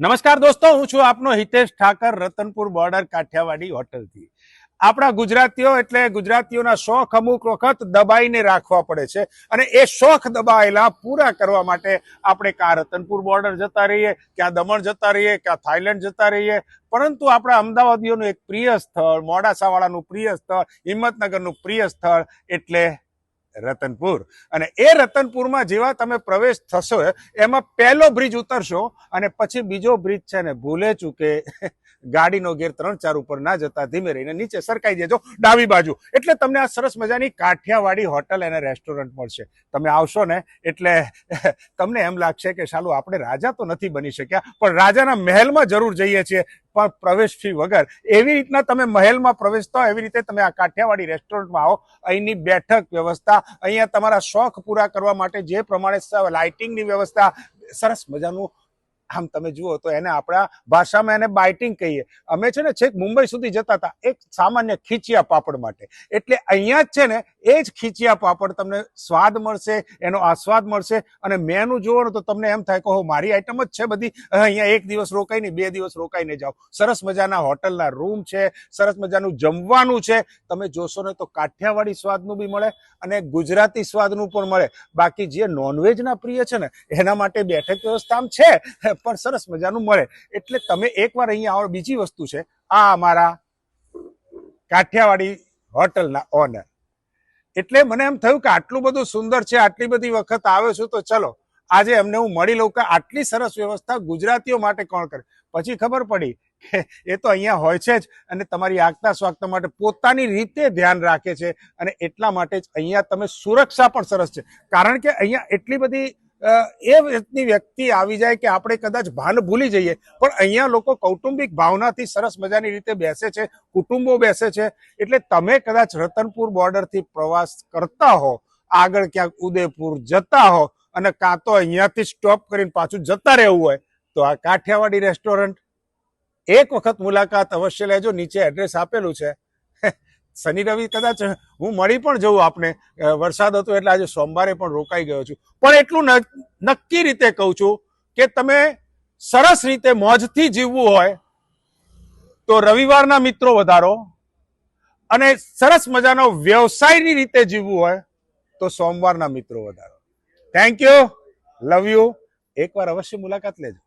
નમસ્કાર દોસ્તો, હું છું આપનો હિતેશ ઠાકર, રતનપુર બોર્ડર કાઠિયાવાડી હોટલથી. આપણા ગુજરાતીઓ એટલે ગુજરાતીઓના શોખ અમુક વખત દબાઈને રાખવા પડે છે અને એ શોખ દબાયેલા પૂરા કરવા માટે આપણે ક્યાં રતનપુર બોર્ડર જતા રહીએ, ક્યાં દમણ જતા રહીએ, ક્યાં થાઈલેન્ડ જતા રહીએ. પરંતુ આપણા અમદાવાદીઓનું એક પ્રિય સ્થળ, મોડાસાવાળાનું પ્રિય સ્થળ, હિંમતનગરનું પ્રિય સ્થળ એટલે રતનપુર. અને એ રતનપુરમાં જેવા તમે પ્રવેશ થશો, એમાં પહેલો બ્રિજ ઉતરશો અને પછી બીજો બ્રિજ છે ને, ભૂલે ચૂકે ગાડીનો ગેર ત્રણ ચાર ઉપર ના જતા ધીમે રહીને નીચે સરકાઈ દેજો ડાબી બાજુ. એટલે તમને આ સરસ મજાની કાઠિયાવાડી હોટલ અને રેસ્ટોરન્ટ મળશે. તમે આવશો ને, એટલે તમને એમ લાગશે કે સાલું આપણે રાજા તો નથી બની શક્યા, પણ રાજાના મહેલમાં જરૂર જઈએ છીએ. પણ પ્રવેશ ફી વગર. એવી રીતના તમે મહેલમાં પ્રવેશતા હોય, એવી રીતે તમે આ કાઠિયાવાડી રેસ્ટોરન્ટમાં આવો. અહીંની બેઠક વ્યવસ્થા, અહીંયા તમારા શોખ પૂરા કરવા માટે જે પ્રમાણે લાઇટિંગની વ્યવસ્થા, સરસ મજાનું. આમ તમે જુઓ તો એને આપણા ભાષામાં એને બાઇટિંગ કહીએ. અમે છે ને છેક મુંબઈ સુધી જતા હતા, એક સામાન્ય ખીચિયા પાપડ માટે. એટલે અહીંયા જ છે ને એ જ ખીચિયા પાપડ તમને સ્વાદ મળશે, એનો આસ્વાદ મળશે અને મેનુ જુઓ તો તમને એમ થાય કે હો મારી આઈટમ જ છે બધી. અહીંયા એક દિવસ રોકાઈને બે દિવસ રોકાઈને જાઓ. સરસ મજાના હોટલના રૂમ છે, સરસ મજાનું જમવાનું છે. તમે જોશો ને તો કાઠિયાવાડી સ્વાદનું બી મળે અને ગુજરાતી સ્વાદનું પણ મળે. બાકી જે નોનવેજના પ્રિય છે ને, એના માટે બેઠક વ્યવસ્થા આમ છે, પણ સરસ મજાનું મળે. એટલે તમે એકવાર અહીંયા આવો. બીજી વસ્તુ છે, આ અમારા કાઠિયાવાડી હોટલના ઓનર એટલે મને એમ થયું કે આટલું બધું સુંદર છે, આટલી બધી વખત આવ્યો છું, તો ચલો, આજે એમને હું મળી લઉં કે આટલી સરસ વ્યવસ્થા ગુજરાતીઓ માટે કોણ કરે? પછી ખબર પડી કે એ તો અહીંયા હોય છે જ અને તમારી આગતા સ્વાગતા માટે પોતાની રીતે ધ્યાન રાખે છે અને એટલા માટે જ અહીંયા તમે સુરક્ષા પણ સરસ છે. કારણ કે અહીંયા એટલી બધી એ રીતની વ્યક્તિ આવી જાય કે આપણે કદાચ ભાન ભૂલી જઈએ. પણ અહીંયા લોકો કૌટુંબિક ભાવનાથી સરસ મજાની રીતે બેસે છે, કુટુંબો બેસે છે. એટલે તમે કદાચ રતનપુર બોર્ડરથી પ્રવાસ કરતા હો, આગળ ક્યાંક ઉદયપુર જતા હો અને કાં તો અહીંયાથી સ્ટોપ કરીને પાછું જતા રહેવું હોય, તો આ કાઠિયાવાડી રેસ્ટોરન્ટ એક વખત મુલાકાત અવશ્ય લેજો. નીચે એડ્રેસ આપેલું છે. શનિ રવિ કદાચ હું મળી પણ જઉં આપને. વરસાદ હતો એટલે આજે સોમવારે પણ રોકાઈ ગયો છું. પણ એટલું નક્કી રીતે કહું છું કે તમે સરસ રીતે મોજથી જીવવું હોય તો રવિવારના મિત્રો વધારો અને સરસ મજાનો વ્યવસાયની રીતે જીવવું હોય તો સોમવારના મિત્રો વધારો. થેન્ક યુ લવ યુ એકવાર અવશ્ય મુલાકાત લેજો.